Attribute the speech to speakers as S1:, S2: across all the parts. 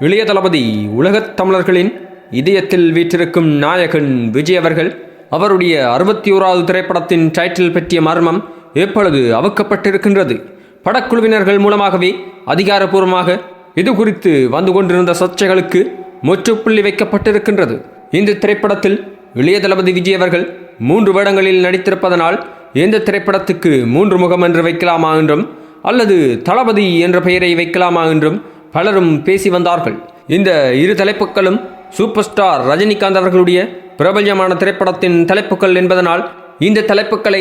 S1: இளைய தளபதி உலகத் தமிழர்களின் இதயத்தில் வீற்றிருக்கும் நாயகன் விஜய் அவர்கள் அவருடைய அறுபத்தி ஓராவது திரைப்படத்தின் டைட்டில் பற்றிய மர்மம் எப்பொழுது அவுக்கப்பட்டிருக்கின்றது? படக்குழுவினர்கள் மூலமாகவே அதிகாரப்பூர்வமாக இது குறித்து வந்து கொண்டிருந்த சர்ச்சைகளுக்கு முற்றுப்புள்ளி வைக்கப்பட்டிருக்கின்றது. இந்த திரைப்படத்தில் இளைய தளபதி விஜய் அவர்கள் மூன்று வேடங்களில் நடித்திருப்பதனால் இந்த திரைப்படத்துக்கு மூன்று முகம் என்று வைக்கலாமா என்றும் அல்லது தளபதி என்ற பெயரை வைக்கலாமா என்றும் பலரும் பேசி வந்தார்கள். இந்த இரு தலைப்புகளும் சூப்பர் ஸ்டார் ரஜினிகாந்த் அவர்களுடைய பிரபல்யமான திரைப்படத்தின் தலைப்புகள் என்பதனால் இந்த தலைப்புகளை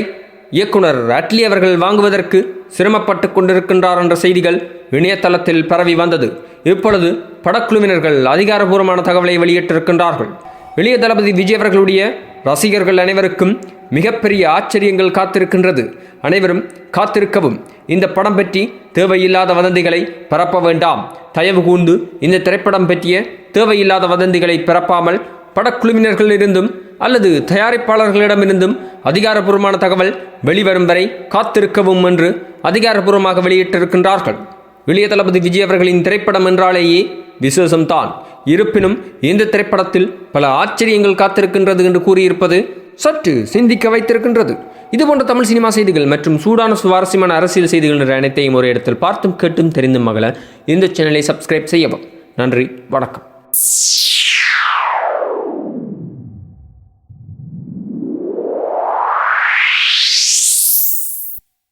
S1: இயக்குனர் அட்லி அவர்கள் வாங்குவதற்கு சிரமப்பட்டு கொண்டிருக்கின்றார் என்ற செய்திகள் இணையதளத்தில் பரவி வந்தது. இப்பொழுது படக்குழுவினர்கள் அதிகாரபூர்வமான தகவலை வெளியிட்டிருக்கின்றார்கள். இளைய தளபதி விஜய் அவர்களுடைய ரசிகர்கள் அனைவருக்கும் மிகப்பெரிய ஆச்சரியங்கள் காத்திருக்கின்றது. அனைவரும் காத்திருக்கவும். இந்த படம் பற்றி தேவையில்லாத வதந்திகளை பரப்ப வேண்டாம். தயவு கூர்ந்து இந்த திரைப்படம் பற்றிய தேவையில்லாத வதந்திகளை பரப்பாமல் படக்குழுவினர்களிலிருந்தும் அல்லது தயாரிப்பாளர்களிடமிருந்தும் அதிகாரப்பூர்வமான தகவல் வெளிவரும் வரை காத்திருக்கவும் என்று அதிகாரப்பூர்வமாக வெளியிட்டிருக்கின்றார்கள். இளைய தளபதி விஜய் அவர்களின் திரைப்படம் என்றாலேயே விசேஷம்தான். இருப்பினும் இந்த திரைப்படத்தில் பல ஆச்சரியங்கள் காத்திருக்கின்றது என்று கூறியிருப்பது சற்று சிந்திக்க வைத்திருக்கின்றது. இதுபோன்ற தமிழ் சினிமா செய்திகள் மற்றும் சூடான சுவாரஸ்யமான அரசியல் செய்திகள் என்ற அனைத்தையும் ஒரு இடத்தில் பார்த்தும் கேட்டும் தெரிந்தும் மகள இந்த சேனலை சப்ஸ்கிரைப் செய்யவும். நன்றி வணக்கம்.